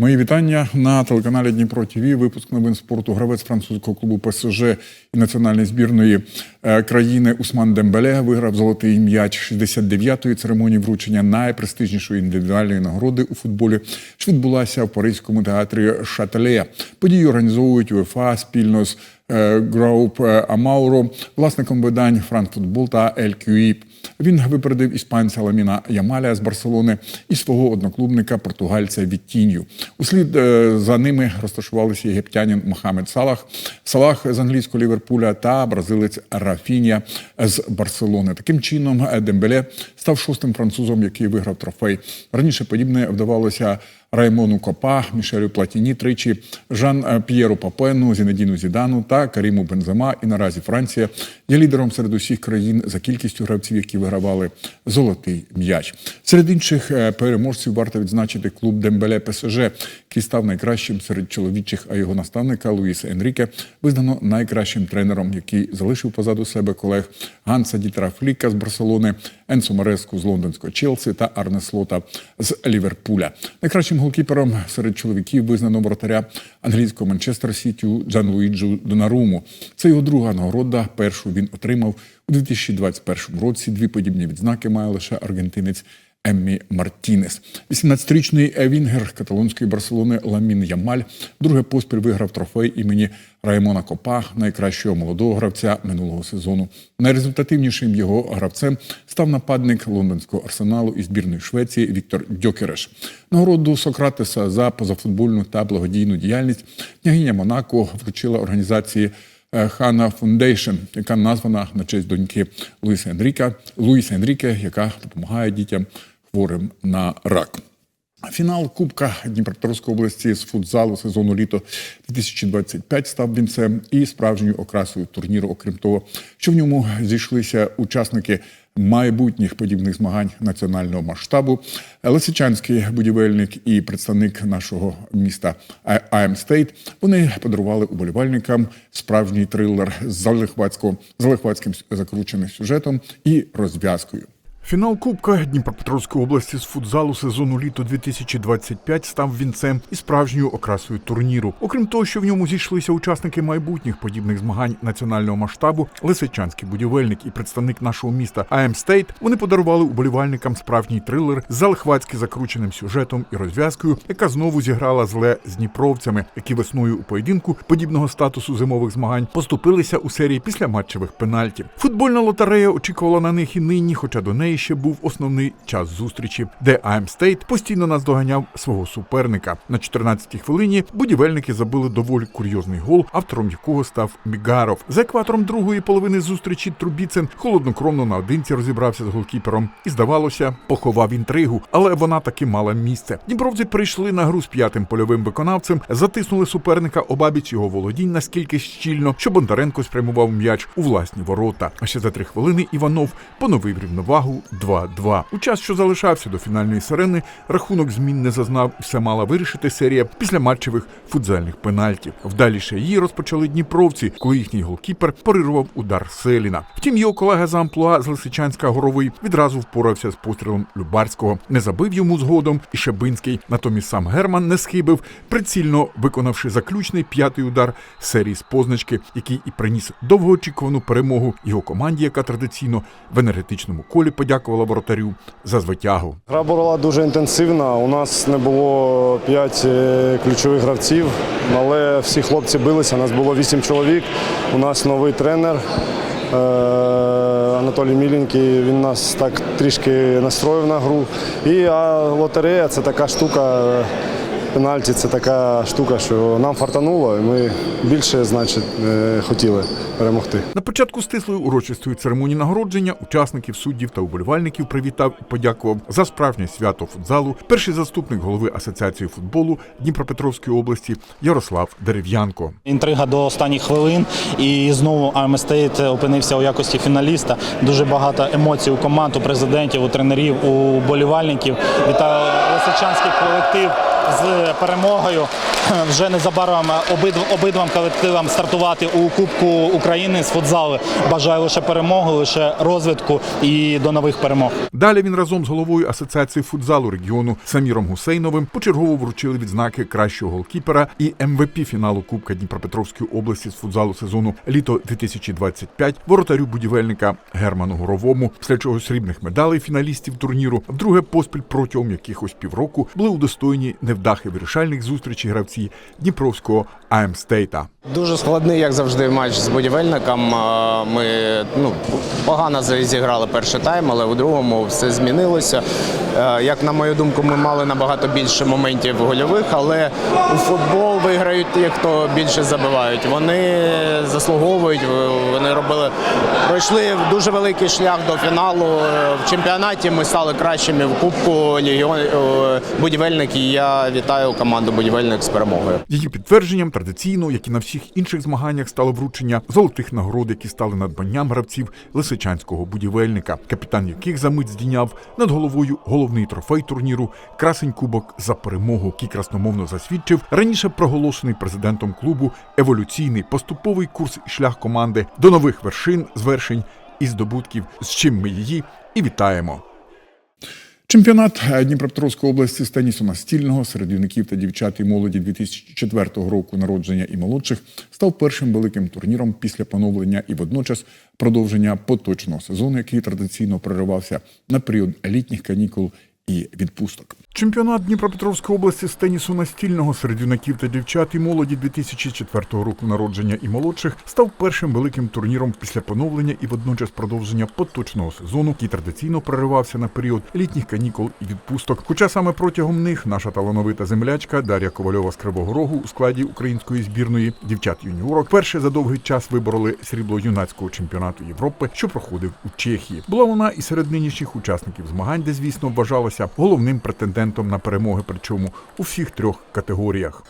Мої вітання на телеканалі Дніпро ТВ. Випуск новин спорту. Гравець французького клубу ПСЖ і національної збірної е, країни Усман Дембеле виграв золотий м'яч 69-ї церемонії вручення найпрестижнішої індивідуальної нагороди у футболі, що відбулася в Паризькому театрі Шателе. Подію організовують УЄФА спільно з е, Гроуп Амауро, власником видань Франкфутбол та LQI. Він випередив іспанця Ламіна Ямаля з Барселони і свого одноклубника португальця Віттінью. Услід е, за ними розташувалися єгиптянин Мохамед Салах, Салах з англійського Ліверпуля та бразилець Рафінія з Барселони. Таким чином Дембеле став шостим французом, який виграв трофей. Раніше подібне вдавалося Раймону Копа, Мішелю Платіні тричі, Жан е, П'єру Папену, Зінедіну Зідану та Каріму Бензема. І наразі Франція є лідером серед усіх країн за кількістю гравців, які вигравали золотий м'яч. Серед інших е, переможців варто відзначити клуб Дембеле ПСЖ, який став найкращим серед чоловічих, а його наставника Луїса Енріке визнано найкращим тренером, який залишив позаду себе колег Ганса Дітера Фліка з Барселони, Енсо Мареску з лондонського Челсі та Арне Слота з Ліверпуля. Найкращим голкіпером серед чоловіків визнано воротаря англійського Манчестер Сіті Джан Луїджу Донаруму. Це його друга нагорода. Першу він отримав у 2021 році. Дві подібні відзнаки має лише аргентинець Еммі Мартінес. 18-річний Вінгер каталонської Барселони Ламін Ямаль друге поспіль виграв трофей імені Раймона Копа, найкращого молодого гравця минулого сезону. Найрезультативнішим його гравцем став нападник лондонського арсеналу і збірної Швеції Віктор Дьокереш. Нагороду Сократеса за позафутбольну та благодійну діяльність княгиня Монако вручила організації е, Хана Фундейшн, яка названа на честь доньки Луїса Енріка, Луїса Енріке, яка допомагає дітям хворим на рак. Фінал Кубка Дніпропетровської області з футзалу сезону літо 2025 став вінцем і справжньою окрасою турніру. Окрім того, що в ньому зійшлися учасники майбутніх подібних змагань національного масштабу. Лисичанський будівельник і представник нашого міста АМ Стейт. Вони подарували уболівальникам справжній трилер з залихватським закрученим сюжетом і розв'язкою. Фінал Кубка Дніпропетровської області з футзалу сезону літо 2025 став вінцем і справжньою окрасою турніру. Окрім того, що в ньому зійшлися учасники майбутніх подібних змагань національного масштабу, лисичанський будівельник і представник нашого міста АМ Стейт. Вони подарували уболівальникам справжній трилер з залихватськи закрученим сюжетом і розв'язкою, яка знову зіграла зле з дніпровцями, які весною у поєдинку подібного статусу зимових змагань поступилися у серії післяматчевих пенальтів. Футбольна лотерея очікувала на них і нині, хоча до неї ще був основний час зустрічі, де АМ Стейт постійно наздоганяв свого суперника. На 14-й хвилині будівельники забили доволі курйозний гол, автором якого став Мігаров. За екватором другої половини зустрічі Трубіцин холоднокровно наодинці розібрався з голкіпером і, здавалося, поховав інтригу, але вона таки мала місце. Дніпровці прийшли на гру з п'ятим польовим виконавцем, затиснули суперника обабіч його володінь наскільки щільно, що Бондаренко спрямував м'яч у власні ворота. А ще за три хвилини Іванов поновив рівновагу 2-2. У час, що залишався до фінальної сирени, рахунок змін не зазнав. Все мала вирішити серія після матчевих футзальних пенальтів. Вдаліше її розпочали дніпровці, коли їхній голкіпер парирував удар Селіна. Втім, його колега з амплуа з Лисичанська горовий відразу впорався з пострілом Любарського. Не забив йому згодом і Шебинський. Натомість сам Герман не схибив, прицільно виконавши заключний п'ятий удар серії з позначки, який і приніс довгоочікувану перемогу його команді, яка традиційно в енергетичному колі подякувала воротарю за звитягу. Гра була дуже інтенсивна. У нас не було п'ять е, ключових гравців, але всі хлопці билися. Нас було вісім чоловік. У нас новий тренер е, Анатолій Міленький. Він нас так трішки настроїв на гру. І а лотерея це така штука. Пенальті це така штука, що нам фартануло, і ми більше, значить, е, хотіли перемогти. На початку стислої урочистої церемонії нагородження учасників, суддів та уболівальників привітав і подякував за справжнє свято футзалу перший заступник голови асоціації футболу Дніпропетровської області Ярослав Дерев'янко. Інтрига до останніх хвилин, і знову Арми Стейт опинився у якості фіналіста. Дуже багато емоцій у команд, у президентів, у тренерів, у болівальників. Вітаю Лисичанський колектив. з перемогою. Вже незабаром обидв, обидвам колективам стартувати у Кубку України з футзалу. Бажаю лише перемоги, лише розвитку і до нових перемог. Далі він разом з головою асоціації футзалу регіону Саміром Гусейновим почергово вручили відзнаки кращого голкіпера і МВП фіналу Кубка Дніпропетровської області з футзалу сезону літо 2025 воротарю будівельника Герману Горовому, після чого срібних медалей фіналістів турніру вдруге поспіль протягом якихось півроку були удостоєні невдахи вирішальних зустрічей гравці Дніпровського АМ-стейта. Дуже складний, як завжди, матч з будівельником. Ми ну, погано зіграли перший тайм, але у другому все змінилося. Е, Як на мою думку, ми мали набагато більше моментів гольових, але у футбол виграють ті, хто більше забивають. Вони заслуговують, вони робили пройшли дуже великий шлях до фіналу. В чемпіонаті ми стали кращими в Кубку Легіон е, будівельник. І я вітаю команду будівельник з перемогою. Її підтвердженням традиційно, як і на всіх інших змаганнях, стало вручення золотих нагород, які стали надбанням гравців лисичанського будівельника, капітан яких за мить здійняв над головою головний трофей турніру красень кубок за перемогу, який красномовно засвідчив раніше проголошений президентом клубу еволюційний поступовий курс і шлях команди до нових вершин, звершень і здобутків, з чим ми її і вітаємо. Чемпіонат Дніпропетровської області з тенісу настільного серед юнаків та дівчат і молоді 2004 року народження і молодших став першим великим турніром після поновлення і водночас продовження поточного сезону, який традиційно проривався на період літніх канікул і відпусток. Чемпіонат Дніпропетровської області з тенісу настільного серед юнаків та дівчат і молоді 2004 року народження і молодших став першим великим турніром після поновлення і водночас продовження поточного сезону, який традиційно проривався на період літніх канікул і відпусток. Хоча саме протягом них наша талановита землячка Дар'я Ковальова з Кривого Рогу у складі української збірної дівчат юніорок перше за довгий час вибороли срібло юнацького чемпіонату Європи, що проходив у Чехії. Була вона і серед нинішніх учасників змагань, де звісно вважалася головним претендентом на перемоги, причому у всіх трьох категоріях.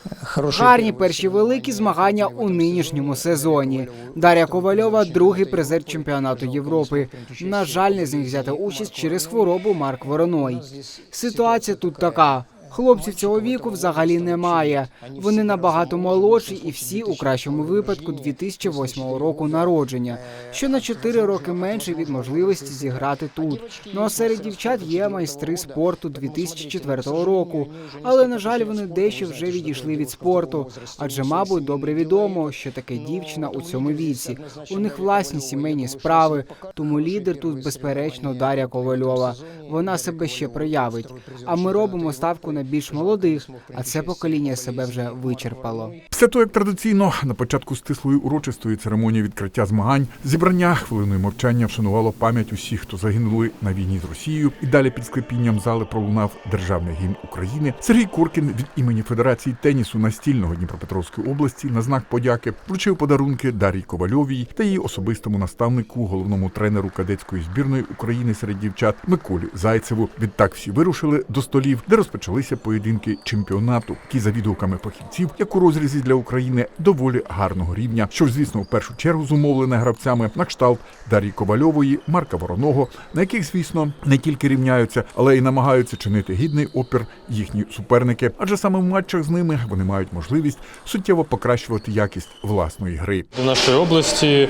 Гарні перші великі змагання у нинішньому сезоні. Дар'я Ковальова другий призер чемпіонату Європи. На жаль, не зміг взяти участь через хворобу Марк Вороной. Ситуація тут така. Хлопців цього віку взагалі немає. Вони набагато молодші і всі у кращому випадку 2008 року народження, що на 4 роки менше від можливості зіграти тут. Ну а серед дівчат є майстри спорту 2004 року. Але на жаль, вони дещо вже відійшли від спорту, адже, мабуть, добре відомо, що таке дівчина у цьому віці. У них власні сімейні справи, тому лідер тут безперечно Дар'я Ковальова. Вона себе ще проявить. А ми робимо ставку на більш молодих, а це покоління себе вже вичерпало. Після того, як традиційно на початку стислої урочистої церемонії відкриття змагань, зібрання хвилиною мовчання вшанувало пам'ять усіх, хто загинули на війні з Росією, і далі під склепінням зали пролунав державний гімн України. Сергій Куркін від імені Федерації тенісу настільного Дніпропетровської області на знак подяки вручив подарунки Дар'ї Ковальовій та її особистому наставнику, головному тренеру кадетської збірної України серед дівчат Миколі Зайцеву. Відтак всі вирушили до столів, де розпочалися поєдинки чемпіонату, які за відгуками фахівців, як у розрізі для України, доволі гарного рівня, що звісно в першу чергу зумовлене гравцями на кшталт Дар'ї Ковальової, Марка Вороного, на яких, звісно, не тільки рівняються, але й намагаються чинити гідний опір їхні суперники. Адже саме в матчах з ними вони мають можливість суттєво покращувати якість власної гри. У нашої області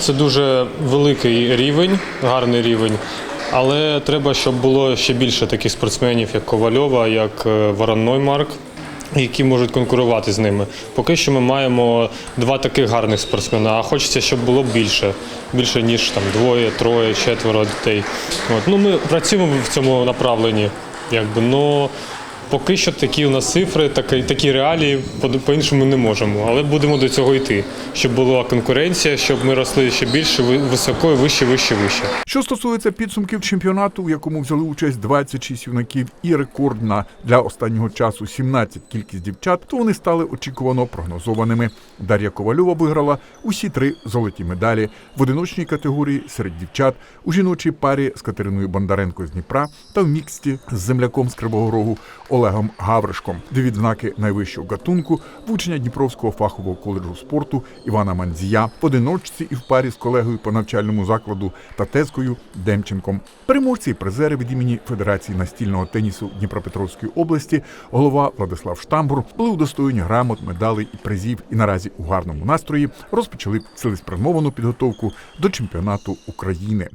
це дуже великий рівень, гарний рівень. Але треба, щоб було ще більше таких спортсменів, як Ковальова, як е, Воронной Марк, які можуть конкурувати з ними. Поки що ми маємо два таких гарних спортсмена, а хочеться, щоб було більше, більше ніж там двоє, троє, четверо дітей. От. Ну, ми працюємо в цьому направленні, якби, но поки що такі у нас цифри, такі, такі реалії, по- по-іншому не можемо. Але будемо до цього йти, щоб була конкуренція, щоб ми росли ще більше, ви- високо, вище, вище, вище. Що стосується підсумків чемпіонату, в якому взяли участь 26 юнаків і рекордна для останнього часу 17 кількість дівчат, то вони стали очікувано прогнозованими. Дар'я Ковальова виграла усі три золоті медалі в одиночній категорії серед дівчат, у жіночій парі з Катериною Бондаренко з Дніпра та в міксті з земляком з Кривого Рогу Олегом Гавришком, дві відзнаки найвищого гатунку, вучення Дніпровського фахового коледжу спорту Івана Манзія, в одиночці і в парі з колегою по навчальному закладу та тезкою Демченком. Переможці і призери від імені Федерації настільного тенісу Дніпропетровської області, голова Владислав Штамбур були удостоєні грамот, медалей і призів. І наразі у гарному настрої розпочали цілеспрямовану підготовку до чемпіонату України.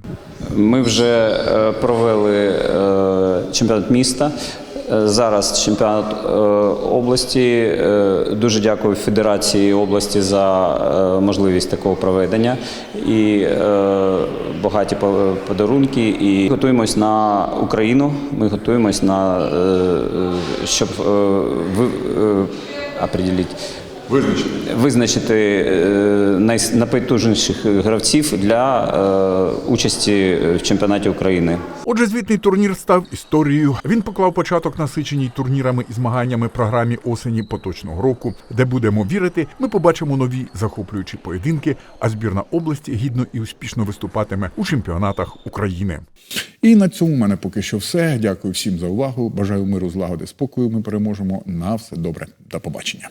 Ми вже е, провели е, чемпіонат міста. Е, Зараз чемпіонат е, області. Е, Дуже дякую Федерації області за можливість такого проведення і багаті по- подарунки. І готуємось на Україну. Ми готуємось на щоб ви, определити визначити е, найс- найпотужніших гравців для е, участі в чемпіонаті України. Отже, звітний турнір став історією. Він поклав початок насиченій турнірами і змаганнями програмі осені поточного року, де будемо вірити, ми побачимо нові захоплюючі поєдинки. А збірна області гідно і успішно виступатиме у чемпіонатах України. І на цьому в мене поки що все. Дякую всім за увагу. Бажаю миру, злагоди, спокою. Ми переможемо. На все добре. До побачення.